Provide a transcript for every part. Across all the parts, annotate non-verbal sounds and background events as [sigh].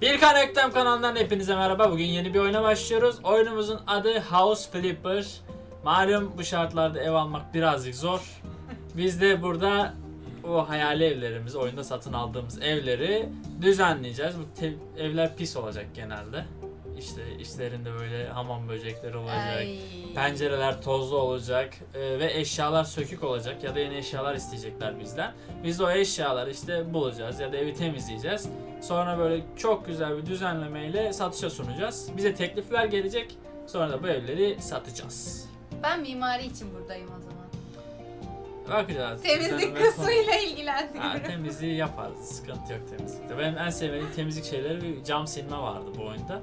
Bir Reklam kanalından hepinize merhaba. Bugün yeni bir oyuna başlıyoruz. Oyunumuzun adı House Flipper. Malum bu şartlarda ev almak birazcık zor. Biz de burada o hayali evlerimiz, oyunda satın aldığımız evleri düzenleyeceğiz. Bu evler pis olacak genelde. İşte içlerinde böyle hamam böcekleri olacak. Ay. Pencereler tozlu olacak e, ve eşyalar sökük olacak ya da yeni eşyalar isteyecekler bizden. Biz o eşyaları işte bulacağız ya da evi temizleyeceğiz. Sonra böyle çok güzel bir düzenlemeyle satışa sunacağız. Bize teklifler gelecek. Sonra da bu evleri satacağız. Ben mimari için buradayım o zaman. Bakacağız. Temizlik kısmıyla Ha, ilgilendiriyorum. temizliği yaparız. Sıkıntı yok temizlikte. Benim en sevdiğim temizlik şeyleri bir cam silme vardı bu oyunda.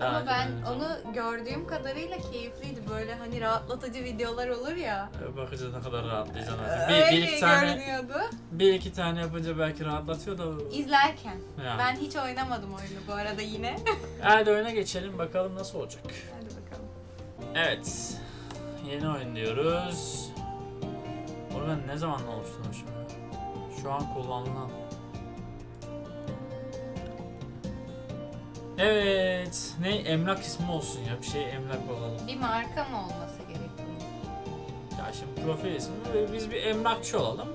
Daha Ama önce ben cam- onu gördüğüm kadarıyla keyifliydi. Böyle hani rahatlatıcı videolar olur ya. Bakacağız ne kadar rahatlayacaksın artık. Bir, Öyle bir iki tane görünüyordu. bir iki tane yapınca belki rahatlatıyor da. İzlerken. Yani. Ben hiç oynamadım oyunu bu arada yine. [laughs] Hadi oyuna geçelim bakalım nasıl olacak. Hadi bakalım. Evet. Yeni oyun diyoruz. Bunu ben ne zaman oluşturmuşum? Şu an kullanılan. Evet. Ne emlak ismi olsun ya. Bir şey emlak olalım. Bir marka mı olması gerekiyor? Ya şimdi profil ismi biz bir emlakçı olalım.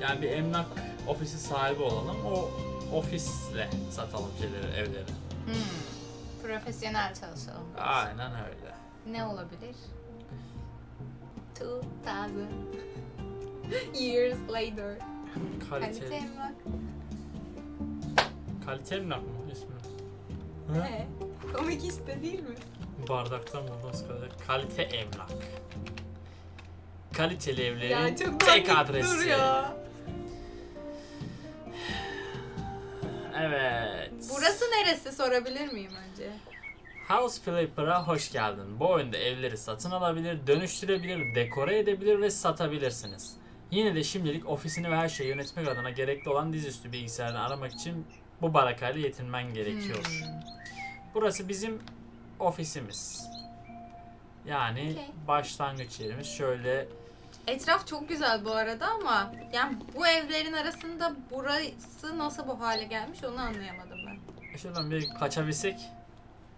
Yani bir emlak ofisi sahibi olalım. O ofisle satalım şeyleri, evleri. Hmm. Profesyonel çalışalım. Aynen öyle. Ne olabilir? 2000 years later. Kalite, Kalite emlak. kalite emlak mı ismi? Ne? Komik işte değil mi? Bardaktan bulduğumuz kadar kalite emlak. Kaliteli evlerin Ya çok tek adresi. duruyor. Evet. Burası neresi sorabilir miyim önce? House Flipper'a hoş geldin. Bu oyunda evleri satın alabilir, dönüştürebilir, dekore edebilir ve satabilirsiniz. Yine de şimdilik ofisini ve her şeyi yönetmek adına gerekli olan dizüstü bilgisayarını aramak için bu barakayla yetinmen gerekiyor. Hmm. Burası bizim ofisimiz. Yani Okey. başlangıç yerimiz. Şöyle Etraf çok güzel bu arada ama yani bu evlerin arasında burası nasıl bu hale gelmiş onu anlayamadım ben. şuradan bir kaçabilsek.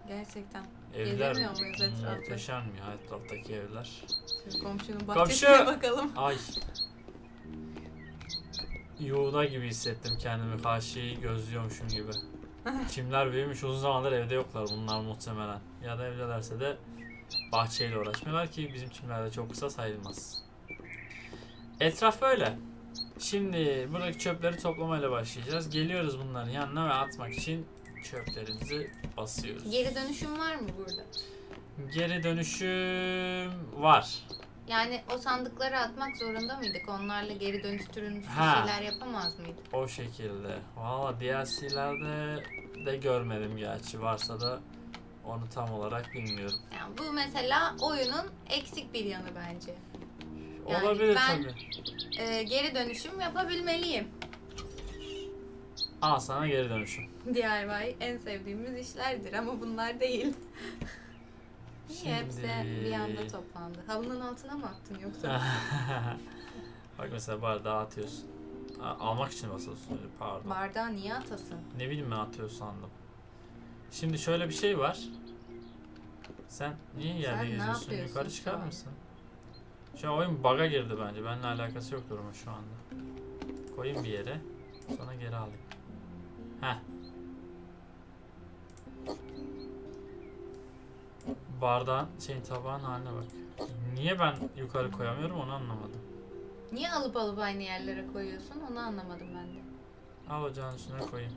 Gerçekten. Evler Gezemiyor muyuz etrafta? muhteşem ya etraftaki evler. Şimdi komşunun Komşu! bahçesine bakalım. Ay. Yuğda gibi hissettim kendimi karşıyı gözlüyormuşum gibi. Çimler büyümüş uzun zamandır evde yoklar bunlar muhtemelen. Ya da evdelerse de bahçeyle uğraşmıyorlar ki bizim çimlerde çok kısa sayılmaz. Etraf böyle. Şimdi buradaki çöpleri toplamayla başlayacağız. Geliyoruz bunların yanına ve atmak için çöplerimizi basıyoruz. Geri dönüşüm var mı burada? Geri dönüşüm var. Yani o sandıkları atmak zorunda mıydık? Onlarla geri dönüştürülmüş bir şeyler yapamaz mıydık? O şekilde. Valla DLC'lerde de görmedim gerçi. Varsa da onu tam olarak bilmiyorum. Yani bu mesela oyunun eksik bir yanı bence. Yani Olabilir ben- tabii. Ee, geri dönüşüm yapabilmeliyim. Al sana geri dönüşüm. DIY en sevdiğimiz işlerdir ama bunlar değil. [laughs] Niye hepsi bir anda toplandı? Halının altına mı attın yoksa? [laughs] Bak mesela bardağı atıyorsun. A- almak için basıyorsun pardon. Bardağı niye atasın? Ne bileyim ben atıyor sandım. Şimdi şöyle bir şey var. Sen niye Sen yerde ne geziyorsun? Yukarı çıkar an? mısın? Şu an oyun bug'a girdi bence. Benimle alakası yok durumun şu anda. Koyayım bir yere. Sonra geri alayım. Heh. Bardağın şeyin tabağın haline bak. Niye ben yukarı koyamıyorum onu anlamadım. Niye alıp alıp aynı yerlere koyuyorsun? Onu anlamadım ben de. Al ocağın üstüne koyayım.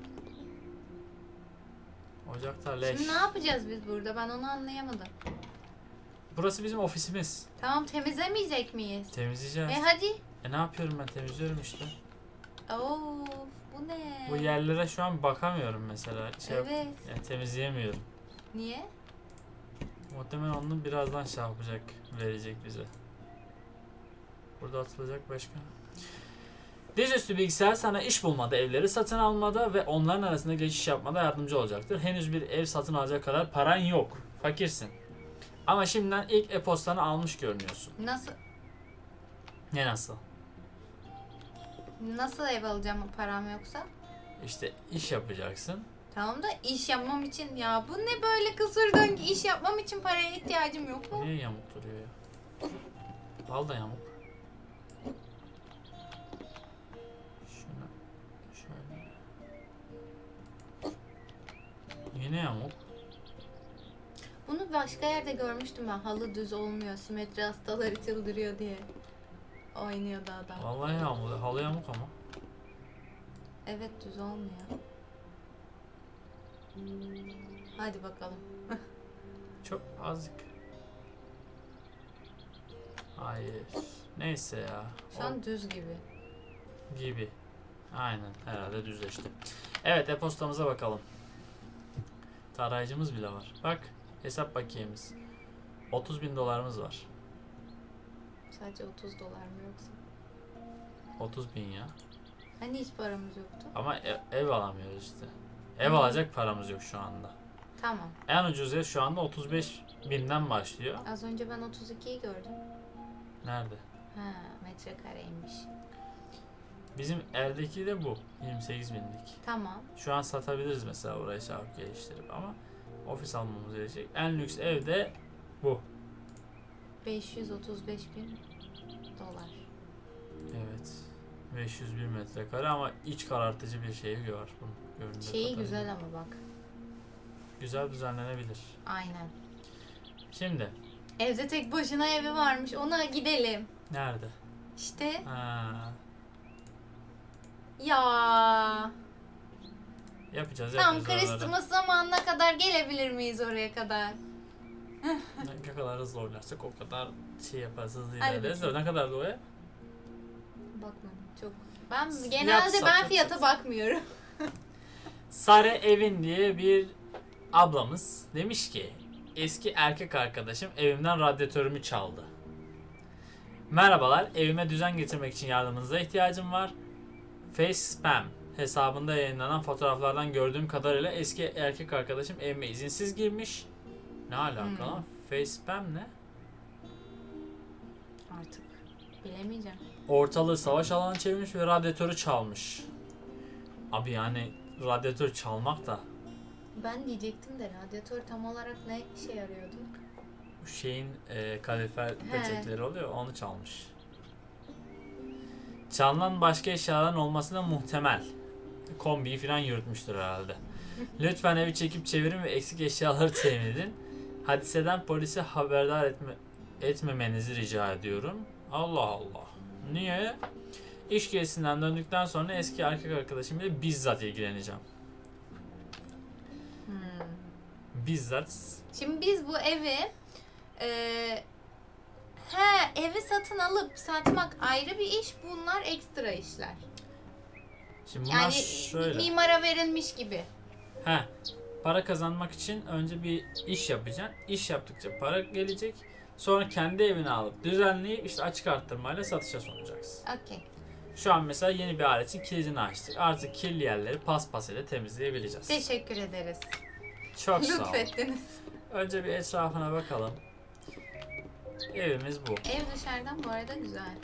Ocakta leş. Şimdi ne yapacağız biz burada? Ben onu anlayamadım. Burası bizim ofisimiz. Tamam temizlemeyecek miyiz? Temizleyeceğiz. E hadi. E ne yapıyorum ben temizliyorum işte. Of bu ne? Bu yerlere şu an bakamıyorum mesela. Şey, Evet. yani temizleyemiyorum. Niye? Muhtemelen onu birazdan şey yapacak, verecek bize. Burada atılacak başka. Dizüstü bilgisayar sana iş bulmada, evleri satın almada ve onların arasında geçiş yapmada yardımcı olacaktır. Henüz bir ev satın alacak kadar paran yok. Fakirsin. Ama şimdiden ilk e-postanı almış görünüyorsun. Nasıl Ne nasıl? nasıl ev alacağım param yoksa? İşte iş yapacaksın. Tamam da iş yapmam için ya bu ne böyle kısır döngü iş yapmam için paraya ihtiyacım yok mu? Niye yamuk duruyor ya? Al da yamuk. Şuna şöyle. Yine yamuk. Bunu başka yerde görmüştüm ben. Halı düz olmuyor. Simetri hastaları çıldırıyor diye. Oynuyordu adam. Vallahi yamuk. Halı yamuk ama. Evet düz olmuyor. Hadi bakalım. [laughs] Çok azıcık. Hayır. Neyse ya. Şu an düz gibi. O gibi. Aynen. Herhalde düzleşti. Evet e-postamıza bakalım. Tarayıcımız bile var. Bak hesap bakiyemiz. 30 bin dolarımız var. Sadece 30 dolar mı yoksa? 30 bin ya. Hani hiç paramız yoktu? Ama ev, ev alamıyoruz işte. Ev alacak paramız yok şu anda. Tamam. En ucuz ev şu anda 35 binden başlıyor. Az önce ben 32'yi gördüm. Nerede? Ha metrekareymiş. Bizim eldeki de bu. 28 binlik. Tamam. Şu an satabiliriz mesela orayı çabuk geliştirip ama ofis almamız gerekecek. En lüks ev de bu. 535 bin dolar. Evet. 501 metrekare ama iç karartıcı bir şey var bunun Şeyi kadarıyla. güzel ama bak. Güzel düzenlenebilir. Aynen. Şimdi Evde tek başına evi varmış. Ona gidelim. nerede? İşte Ha, ya. yapacağız Tam. Christmas zamanına kadar gelebilir miyiz oraya kadar? [laughs] Ne kadar hızlı oynarsak o kadar şey yaparız hızlı ilerleriz. Ne kadar da o ev? Çok. Ben genelde ben satıyorsunuz. fiyata bakmıyorum. [laughs] Sare Evin diye bir ablamız demiş ki eski erkek arkadaşım evimden radyatörümü çaldı. Merhabalar, evime düzen getirmek için yardımınıza ihtiyacım var. Face Spam hesabında yayınlanan fotoğraflardan gördüğüm kadarıyla eski erkek arkadaşım evime izinsiz girmiş. Ne alaka Hmm. lan? Face Spam ne? Artık bilemeyeceğim. Ortalığı savaş alanı çevirmiş ve radyatörü çalmış. Abi yani radyatör çalmak da Ben diyecektim de radyatör tam olarak ne işe yarıyordu? Bu şeyin e, kalifer petekleri oluyor onu çalmış. Çalınan başka eşyaların olması da muhtemel. Kombiyi falan yürütmüştür herhalde. [laughs] Lütfen evi çekip çevirin ve eksik eşyaları temin edin. Hadiseden polise haberdar etme, etmemenizi rica ediyorum. Allah Allah. Niye? İş gezisinden döndükten sonra eski erkek arkadaşım ile bizzat ilgileneceğim. Hmm. Bizzat Şimdi biz bu evi eee he evi satın alıp satmak ayrı bir iş. Bunlar ekstra işler. Şimdi bunlar Yani şöyle. mimara verilmiş gibi. He. Para kazanmak için önce bir iş yapacaksın. İş yaptıkça para gelecek. Sonra kendi evini alıp düzenleyip işte açık arttırmayla satışa sunacaksın. Okey. Şu an mesela yeni bir aletin kilidini açtık. Artık kirli yerleri paspas ile temizleyebileceğiz. Teşekkür ederiz. Çok sağ ol. Lütfettiniz. Önce bir etrafına bakalım. Evimiz bu. Ev dışarıdan bu arada güzel.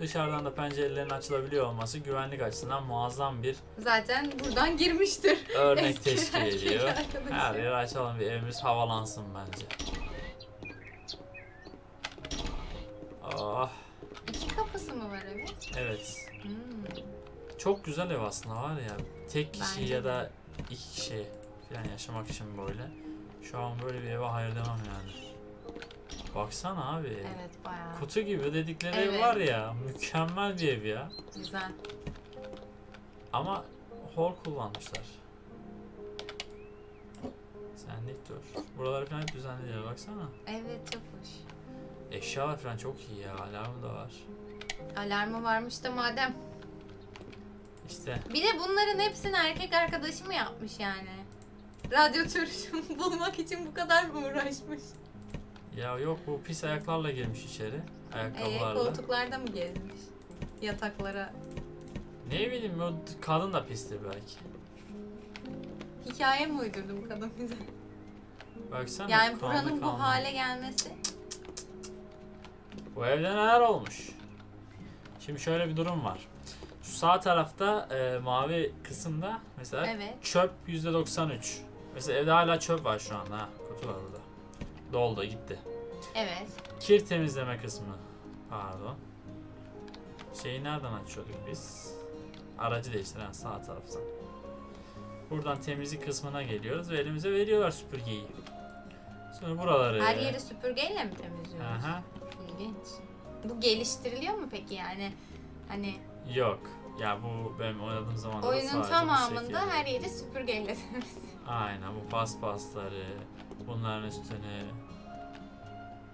Dışarıdan da pencerelerin açılabiliyor olması güvenlik açısından muazzam bir Zaten buradan girmiştir. örnek Eski teşkil erkek ediyor. arkadaşı. Her yeri açalım bir evimiz havalansın bence. Oh, İki kapısı mı var evin? evet. Hmm. Çok güzel ev aslında var ya. Tek kişi Bence ya de. da iki kişi falan yaşamak için böyle. Şu an böyle bir eve hayır demem yani. Baksana abi. Evet bayağı Kutu gibi dedikleri ev Evet. var ya. Mükemmel bir ev ya. güzel. Ama hor kullanmışlar. Sen dik dur. Buraları falan hep düzenlediler baksana. Evet çok hoş. Eşyalar falan çok iyi ya. Alarmı da var. Alarmı varmış da madem. İşte Bir de bunların hepsini erkek arkadaşı mı yapmış yani? Radyatör [laughs] bulmak için bu kadar mı uğraşmış? ya yok bu pis ayaklarla girmiş içeri. Ee, Ayakkabılarla. koltuklarda mı gezmiş? Yataklara. Ne bileyim o kadın da pistir belki. Hikaye mi uydurdu bu kadın bize? Baksana. Yani buranın bu hale gelmesi. Bu evde neler olmuş? Şimdi şöyle bir durum var. Şu sağ tarafta e, mavi kısımda mesela Evet. çöp %93. Mesela evde hala çöp var şu anda ha. Kutu var burada. Doldu gitti. Evet. Kir temizleme kısmı. Pardon. Şeyi nereden açıyorduk biz? Aracı değiştiren sağ taraftan. Buradan temizlik kısmına geliyoruz ve elimize veriyorlar süpürgeyi. Sonra buraları... Her yeri süpürgeyle mi temizliyoruz? Aha. İlginç. Bu geliştiriliyor mu peki yani? Hani Yok. Ya bu benim oynadığım zaman oyunun tamamında her yeri süpürgeyle. Aynen bu paspasları, bunların üstüne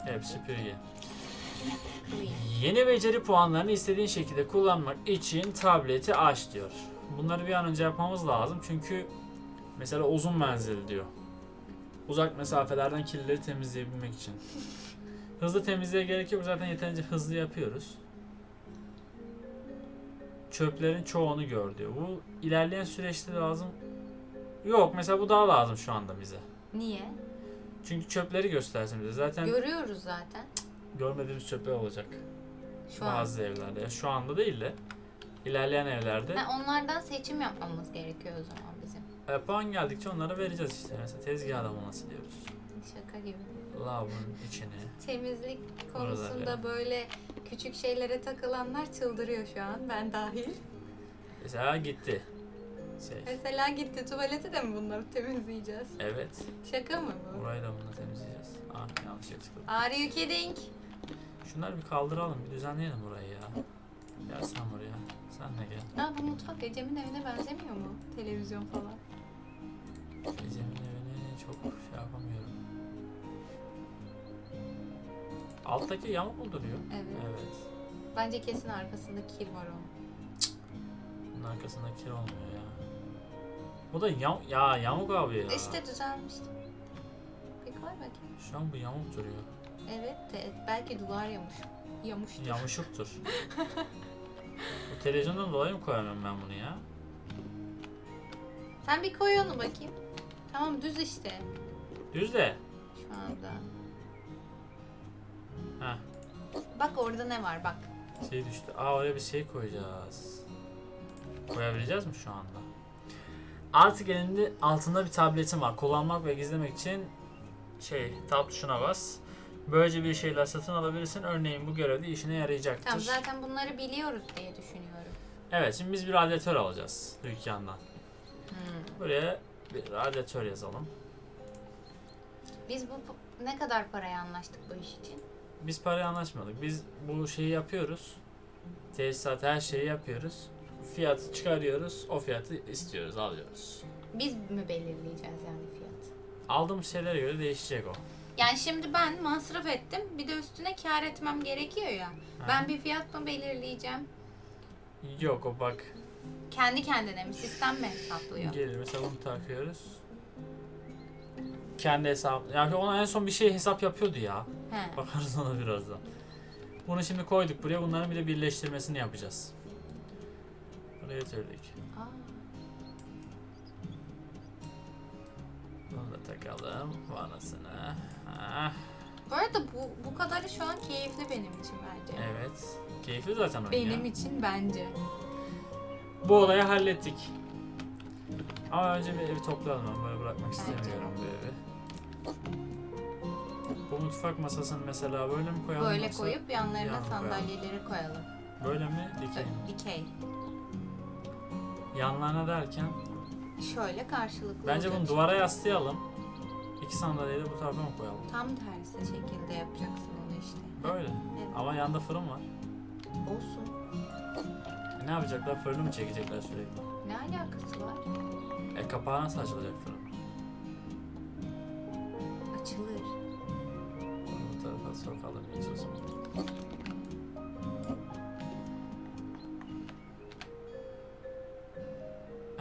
hep süpürge. Yeni beceri puanlarını istediğin şekilde kullanmak için tableti aç diyor. Bunları bir an önce yapmamız lazım çünkü mesela uzun menzil diyor. Uzak mesafelerden kirlileri temizleyebilmek için. [laughs] Hızlı temizliğe gerek yok zaten yeterince hızlı yapıyoruz. Çöplerin çoğunu gör diyor. Bu ilerleyen süreçte lazım. Yok mesela bu daha lazım şu anda bize. Niye? Çünkü çöpleri göstersin bize. Zaten Görüyoruz zaten. görmediğimiz çöpler olacak. Şu an. Bazı evlerde. Ya Şu anda değil de ilerleyen evlerde. Ha, onlardan seçim yapmamız gerekiyor o zaman bizim. E, puan geldikçe onlara vereceğiz işte. Mesela tezgah nasıl diyoruz. Şaka gibi. Lavabonun içine. Temizlik konusunda ya. böyle küçük şeylere takılanlar çıldırıyor şu an. Ben dahil. Mesela gitti. Şey. Mesela gitti tuvaleti de mi bunları temizleyeceğiz? Evet. Şaka mı bu? Burayı da bununla temizleyeceğiz. Ah yanlış tıkladım. Are you kidding? Şunları bir kaldıralım. Bir düzenleyelim burayı ya. Gel sen buraya. Sen de gel. Ha bu mutfak Ecem'in evine benzemiyor mu? Televizyon falan. Gecemin evini çok şey yapamıyorum. Alttaki yamuk mu duruyor? Evet. Evet. Bence kesin arkasında kir var onun. Bunun arkasında kir olmuyor ya. Bu da yam ya yamuk abi ya. İşte düzelmişti. Bir koy bakayım. Şu an bu yamuk duruyor. Evet de belki duvar yamuş. Yamuştur. Yamuşuktur. bu televizyondan dolayı mı koyamıyorum ben bunu ya? Sen bir koy onu bakayım. Tamam düz işte Düz de. şu anda. Bak orada ne var bak. Şey düştü. Aa oraya bir şey koyacağız. Koyabileceğiz mi şu anda? Artık elinde altında bir tabletim var. Kullanmak ve gizlemek için şey tab tuşuna bas. Böylece bir şeyler satın alabilirsin. Örneğin bu görevde işine yarayacaktır. Tamam zaten bunları biliyoruz diye düşünüyorum. Evet şimdi biz bir radyatör alacağız dükkandan. Hmm. Buraya bir radyatör yazalım. Biz bu ne kadar paraya anlaştık bu iş için? Biz parayı anlaşmadık. Biz bu şeyi yapıyoruz. Tesisat her şeyi yapıyoruz. Fiyatı çıkarıyoruz. O fiyatı istiyoruz, alıyoruz. Biz mi belirleyeceğiz yani fiyat? Aldığımız şeylere göre değişecek o. Yani şimdi ben masraf ettim. Bir de üstüne kar etmem gerekiyor ya. Ben bir fiyat mı belirleyeceğim? Yok o bak. Kendi kendine mi? Sistem mi hesaplıyor? Gelir mesela bunu takıyoruz. Kendi hesap. Ya ona en son bir şey hesap yapıyordu ya. He. Bakarız ona birazdan. Bunu şimdi koyduk buraya. Bunların bir de birleştirmesini yapacağız. Buraya getirdik. Aa, Bunu da takalım. Vanasını. Bu arada bu, bu kadarı şu an keyifli benim için bence. evet. Keyifli zaten oyun Benim ya. için bence. Bu olayı hallettik. Ama önce bir evi toplayalım. Ben böyle bırakmak Bence istemiyorum bu evi. Bu mutfak masasını mesela böyle mi koyalım? Böyle yoksa koyup yanlarına yan koyalım? sandalyeleri koyalım. Böyle mi? Dikey mi? Dikey. Yanlarına derken Şöyle karşılıklı bence olacak. bunu duvara yaslayalım. İki sandalyeyi de bu tarafa mı koyalım? Tam tersi şekilde yapacaksın onu işte. Böyle. Evet. Ama yanda fırın var. Olsun. E ne yapacaklar? Fırını mı çekecekler sürekli? Ne alakası var? E kapağı nasıl açılacak fırın? Açılır. Sokalım hiç o.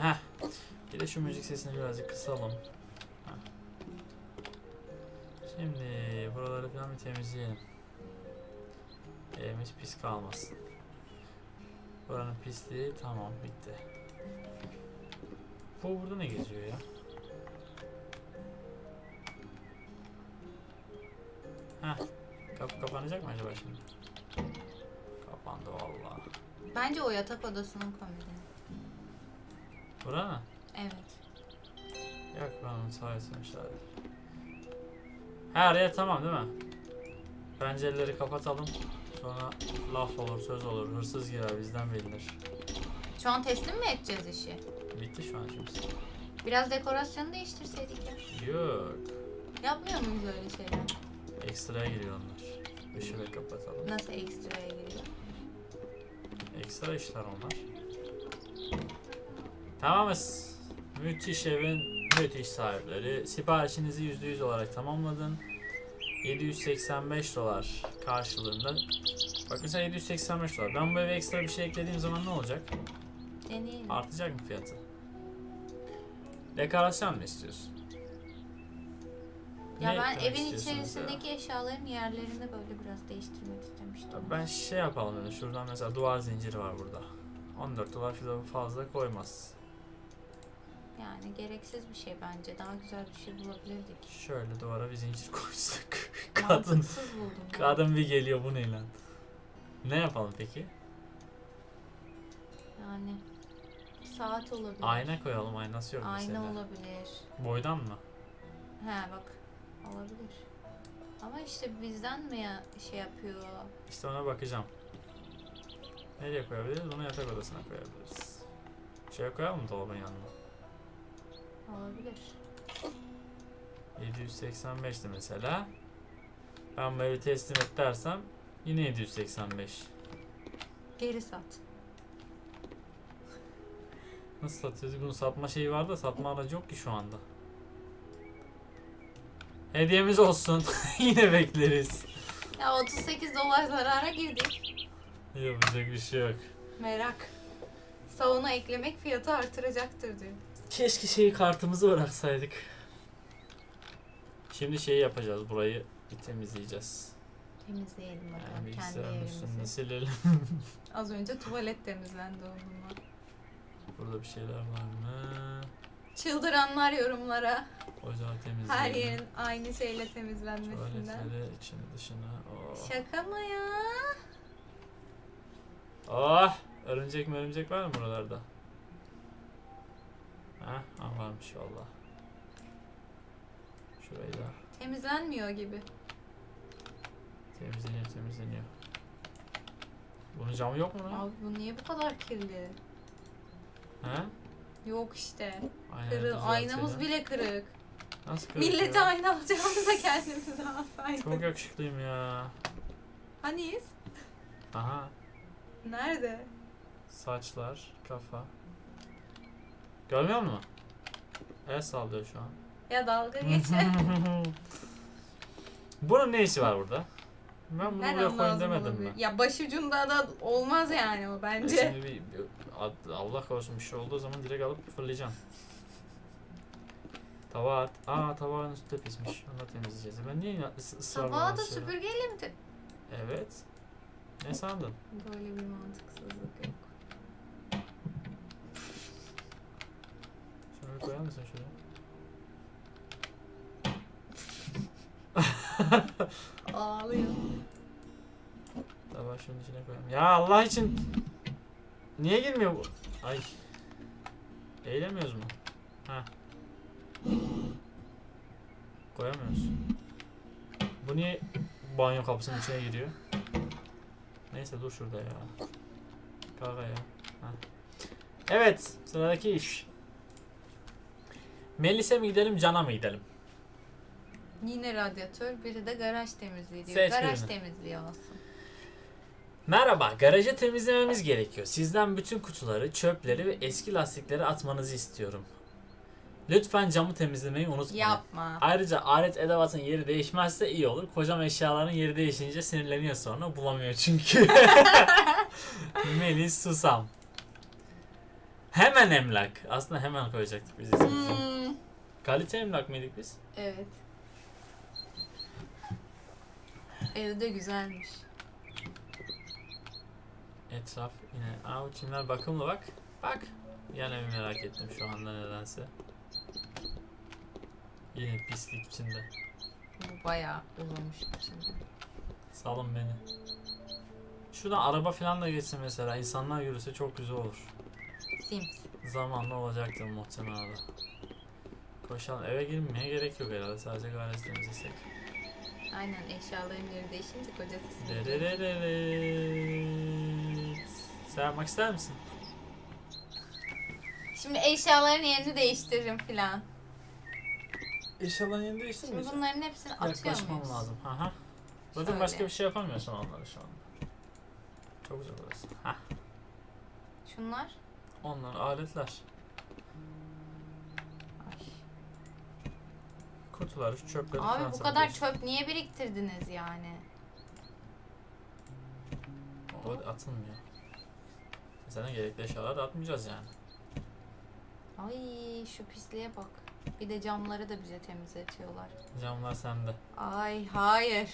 Heh. Bir de şu müzik sesini birazcık kısalım. Heh. Şimdi buraları falan bir temizleyelim. Evimiz pis kalmasın. Buranın pisliği tamam bitti. Bu burada ne geziyor ya? Heh. Kapı kapanacak mı acaba şimdi? Kapandı vallahi. Bence o yatak odasının komodini. Bura mı? Evet. Yok ben onu sayesmemişler. Her yer tamam değil mi? Pencereleri kapatalım. Sonra laf olur, söz olur, hırsız girer bizden bilinir. Şu an teslim mi edeceğiz işi? Bitti şu an şimdi. Biraz dekorasyonu değiştirseydik ya. Yok. Yapmıyor muyuz öyle şeyler? Ekstraya giriyor onlar. Işığı kapatalım. Nasıl ekstraya giriyor? Ekstra işler onlar. Tamamız. Müthiş evin müthiş sahipleri. Siparişinizi %100 olarak tamamladın. 785 dolar karşılığında. Bak mesela 785 dolar. Ben bu eve ekstra bir şey eklediğim zaman ne olacak? Deneyelim. Artacak mı fiyatı? Dekorasyon mu istiyorsun? Ya Ne ben eklemek evin istiyorsun mesela? içerisindeki eşyaların yerlerini böyle biraz değiştirmek istemiştim. Ben şey yapalım dedim. Şuradan mesela duvar zinciri var burada. 14 dolar falan fazla koymaz. Yani gereksiz bir şey bence. Daha güzel bir şey bulabilirdik. Şöyle duvara bir zincir [laughs] koysak. kadın Mantıksız buldum. kadın bir geliyor bu ne lan? Ne yapalım peki? Yani saat olabilir. Ayna koyalım. Aynası yok Ayna mesela. olabilir. Boydan mı? He bak olabilir. Ama işte bizden mi ya şey yapıyor? İşte ona bakacağım. Nereye koyabiliriz? Bunu yatak odasına koyabiliriz. Şöyle koyalım mı dolabın yanına? Olabilir. 785'ti mesela. Ben evi teslim et dersem yine 785. Geri sat. Nasıl satıyoruz? Bunun satma şeyi var da satma aracı yok ki şu anda. Hediyemiz olsun. [laughs] Yine bekleriz. Ya 38 dolar zarara girdik. Yapacak bir şey yok. Merak. Salona eklemek fiyatı artıracaktır diyor. Keşke şeyi kartımızı bıraksaydık. Şimdi şeyi şey yapacağız. Burayı bir temizleyeceğiz. Temizleyelim Yani bakalım kendi bilgisayarın üstünü evimizi. silelim. [laughs] Az önce tuvalet temizlendi onunla. Burada bir şeyler var mı? Çıldıranlar yorumlara. Ocağı temizleyelim. Her yerin aynı şeyle temizlenmesinden. Tuvaletleri içini dışını. Oh. Şaka mı ya? Oh! Örümcek mi örümcek var mı buralarda? Ha, ah varmış valla. Şurayı da Temizlenmiyor gibi. temizleniyor temizleniyor. Bunun camı yok mu lan? Abi bu niye bu kadar kirli? He? Yok işte. Aynen, Kırı, düzeltelim. aynamız bile kırık. Nasıl kırık Millete ya? ayna alacağımıza kendimize alsaydık. Çok yakışıklıyım ya. Haniyiz? Aha. Nerede? Saçlar, kafa. Görmüyor musun? El sallıyor şu an. Ya dalga [laughs] geçe. Bunun ne işi var burada? Ben bunu buraya koyun demedim mi? Ya başucunda da olmaz yani o E bence. Şimdi bir, bir- Allah korusun bir şey olduğu zaman direkt alıp fırlayacağım. Tava at. Aa tavağın üstü de pismiş. Onu da temizleyeceğiz. Ben niye ısrarla Tabağı da süpürgeyle mi? te- Evet. Ne sandın? Böyle bir mantıksızlık yok. Şunu koyar mısın şuraya? Ağlıyor. Tabağı şunun içine koyalım. Ya Allah için niye girmiyor bu? Ay. Eğilemiyoruz mu? Ha. Koyamıyoruz. Bu niye banyo kapısının içine giriyor? Neyse dur şurada ya. Kalk ya. Ha. Evet, sıradaki iş. Melis'e mi gidelim, Can'a mı gidelim? Yine radyatör, biri de garaj temizliği diyor. Seç garaj birini. temizliği olsun. Merhaba, garajı temizlememiz gerekiyor. Sizden bütün kutuları, çöpleri ve eski lastikleri atmanızı istiyorum. Lütfen camı temizlemeyi unutmayın. Yapma. Ayrıca alet edevatın yeri değişmezse iyi olur. Kocam eşyaların yeri değişince sinirleniyor sonra bulamıyor çünkü. [laughs] Melis Susam. Hemen emlak. Aslında hemen koyacaktık biz ismimizi. Hmm, Kalite emlak mıydık biz? evet. Evde güzelmiş. Etraf yine. Aa bu çimler bakımlı bak. Bak. Yine bir merak ettim şu anda nedense. Yine pislik içinde. Bu bayağı uzamış içinde. Salın beni. Şuradan araba falan da geçse mesela insanlar yürüse çok güzel olur. Sims. Zamanla olacaktır muhtemelen. Koşalım. Eve girmeye gerek yok herhalde. Sadece garaj temizlesek. Aynen eşyaların yeri değişince kocası sinirli. Derereret. Sen yapmak ister misin? Şimdi eşyaların yerini değiştiririm filan. İnşallah yerini Şimdi değiştirmeyeceğim. bunların hepsini atıyor Yaklaşmam muyuz? lazım. Aha. Zaten Şöyle. başka bir şey yapamıyorsun onları şu anda. Çok güzel burası. Hah. Şunlar. Onlar aletler. Ay. Kutular, şu çöpleri Abi bu kadar saklıyorsun. çöp niye biriktirdiniz yani? O atılmıyor. Zaten gerekli eşyaları da atmayacağız yani. Ay şu pisliğe bak. Bir de camları da bize temizletiyorlar. Camlar sende. Ay hayır.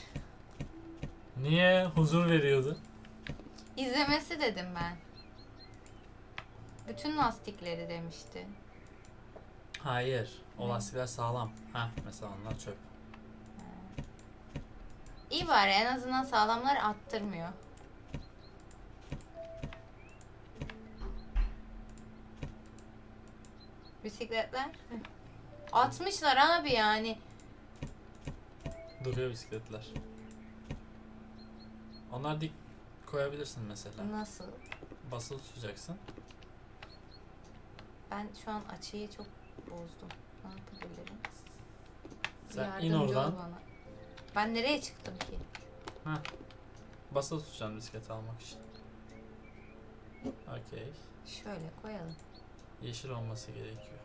Niye? Huzur veriyordu. İzlemesi dedim ben. Bütün lastikleri demişti. Hayır. O Ne? lastikler sağlam. Heh mesela onlar çöp. İyi bari en azından sağlamlar attırmıyor. Bisikletler. Atmışlar abi yani. Duruyor bisikletler. Onlar dik koyabilirsin mesela. Nasıl? Basılı tutacaksın. Ben şu an açıyı çok bozdum. Ne yapabilirim? Sen in Yardımcı ol oradan. bana. Ben nereye çıktım ki? Basılı tutacaksın bisikleti almak için. Okey. Şöyle koyalım. Yeşil olması gerekiyor.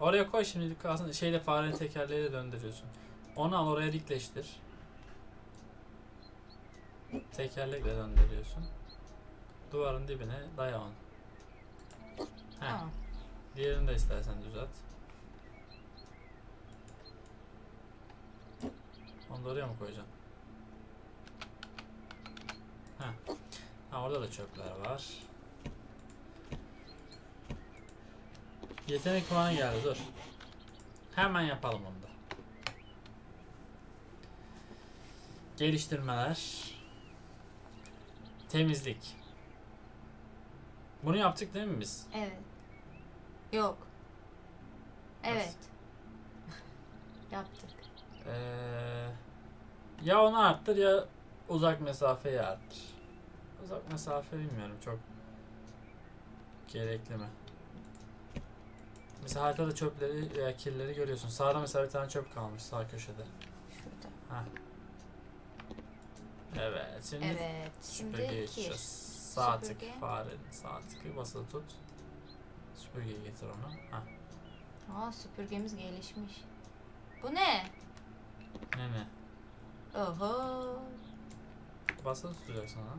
Oraya koy şimdilik kalsın. Şeyle farenin tekerleğiyle döndürüyorsun. Onu al oraya dikleştir. Tekerlekle döndürüyorsun. Duvarın dibine daya onu. Heh. Tamam. Diğerini de istersen düzelt. Onu da oraya mı koyacaksın? Heh. Ha orada da çöpler var. Yetenek puanı geldi dur. Hemen yapalım onu da. Geliştirmeler. Temizlik. Bunu yaptık değil mi biz? Evet. Yok. Evet. [laughs] Yaptık. Ee, ya onu arttır ya uzak mesafeyi arttır. Uzak mesafe bilmiyorum çok gerekli mi? Mesela haritada çöpleri veya kirleri görüyorsun. Sağda mesela bir tane çöp kalmış sağ köşede. Şurada. Evet şimdi Evet. Şimdi süpürgeye geçeceğiz. Sağ tık Süpürge. farenin sağ tıkı basılı tut. Süpürgeye getir onu. Hah. Aa süpürgemiz gelişmiş. Bu ne? Ne ne? Oho. Basılı tutacaksın ona.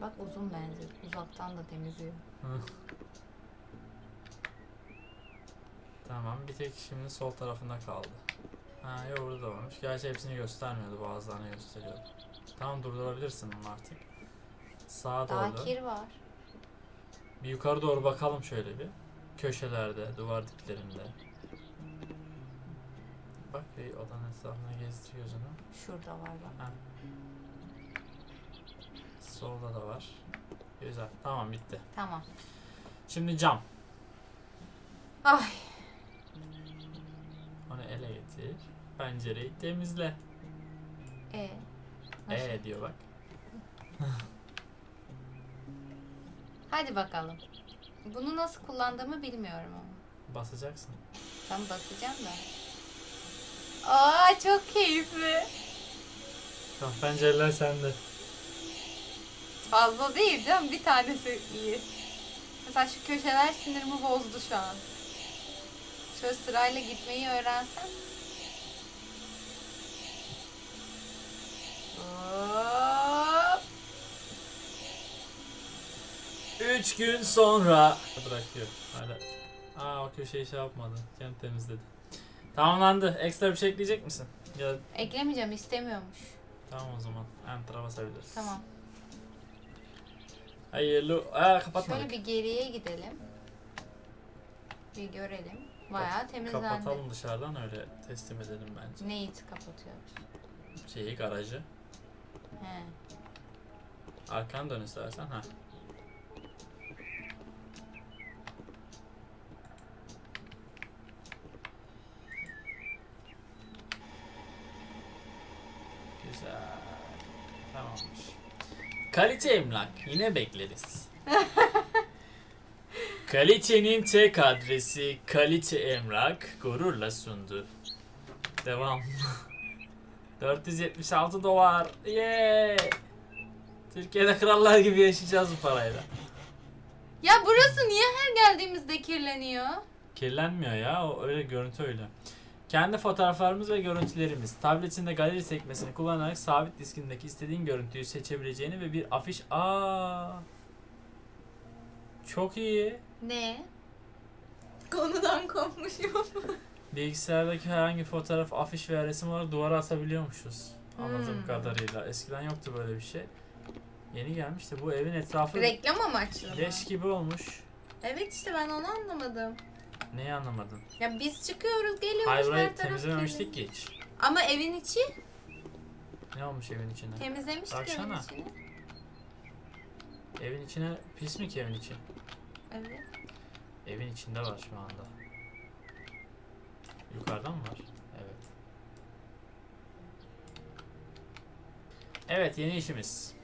Bak uzun benziyor. Uzaktan da temizliyor. Bir tek şimdi sol tarafında kaldı. Ha yok burada da varmış. Gerçi hepsini göstermiyordu bazılarını gösteriyordu. Tamam durdurabilirsin bunu artık. Sağa Daha doğru. kir var. Bir yukarı doğru bakalım şöyle bir. Köşelerde, duvar diplerinde. Bak bir odanın etrafına gezdir gözünü. Şurada var bak. Ha. Solda da var. Güzel. Tamam bitti. Tamam. Şimdi cam. Ay. Pencereyi temizle. E. Nasıl? E diyor bak. Hadi bakalım. Bunu nasıl kullandığımı bilmiyorum ama. Basacaksın. Ben basacağım da. Aa çok keyifli. Tamam pencereler sende. Fazla değil canım. Bir tanesi iyi. Mesela şu köşeler sinirimi bozdu şu an. Şöyle sırayla gitmeyi öğrensem. 3 gün sonra bırakıyor. Hala. Aa o köşeyi şey yapmadı. Kendi temizledi. Tamamlandı. Ekstra bir şey ekleyecek misin? Ya Eklemeyeceğim istemiyormuş. tamam o zaman. Enter'a basabiliriz. Tamam. Hayırlı. Aa kapatmadık. Şöyle bir geriye gidelim. Bir görelim. Bayağı temizlendi. Kapatalım dışarıdan öyle teslim edelim bence. Neyi kapatıyoruz? Şeyi garajı. He. Arkan dön istersen. Ha. Kalite emlak. Yine bekleriz. [laughs] Kalitenin tek adresi Kalite Emlak gururla sundu. Devam. [laughs] 476 dolar. Yeah. Türkiye'de krallar gibi yaşayacağız bu parayla. Ya burası niye her geldiğimizde kirleniyor? Kirlenmiyor ya. O öyle görüntü öyle. Kendi fotoğraflarımız ve görüntülerimiz. Tabletinde galeri sekmesini kullanarak sabit diskindeki istediğin görüntüyü seçebileceğini ve bir afiş... Aa. Çok iyi. Ne? Konudan kopmuşum. Bilgisayardaki herhangi fotoğraf, afiş veya resim olarak duvara asabiliyormuşuz. Anladığım Hmm. kadarıyla. Eskiden yoktu böyle bir şey. Yeni gelmişti. Bu evin etrafı Reklam amaçlı mı? leş gibi olmuş. Evet işte ben onu anlamadım. Neyi anlamadın? Ya biz çıkıyoruz geliyoruz Hayır her taraf temizlememiştik ki hiç. Ama evin içi Ne olmuş evin içine? temizlemiştik evin Baksana. içini. Evin içine pis mi ki evin içi? Evet. Evin içinde var şu anda. Yukarıdan mı var? Evet. Evet yeni işimiz.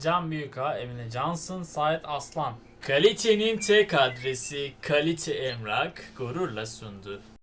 Can Büyüka, Emine Cansın, Sait Aslan. Kalitenin tek adresi Kalite Emlak gururla sundu.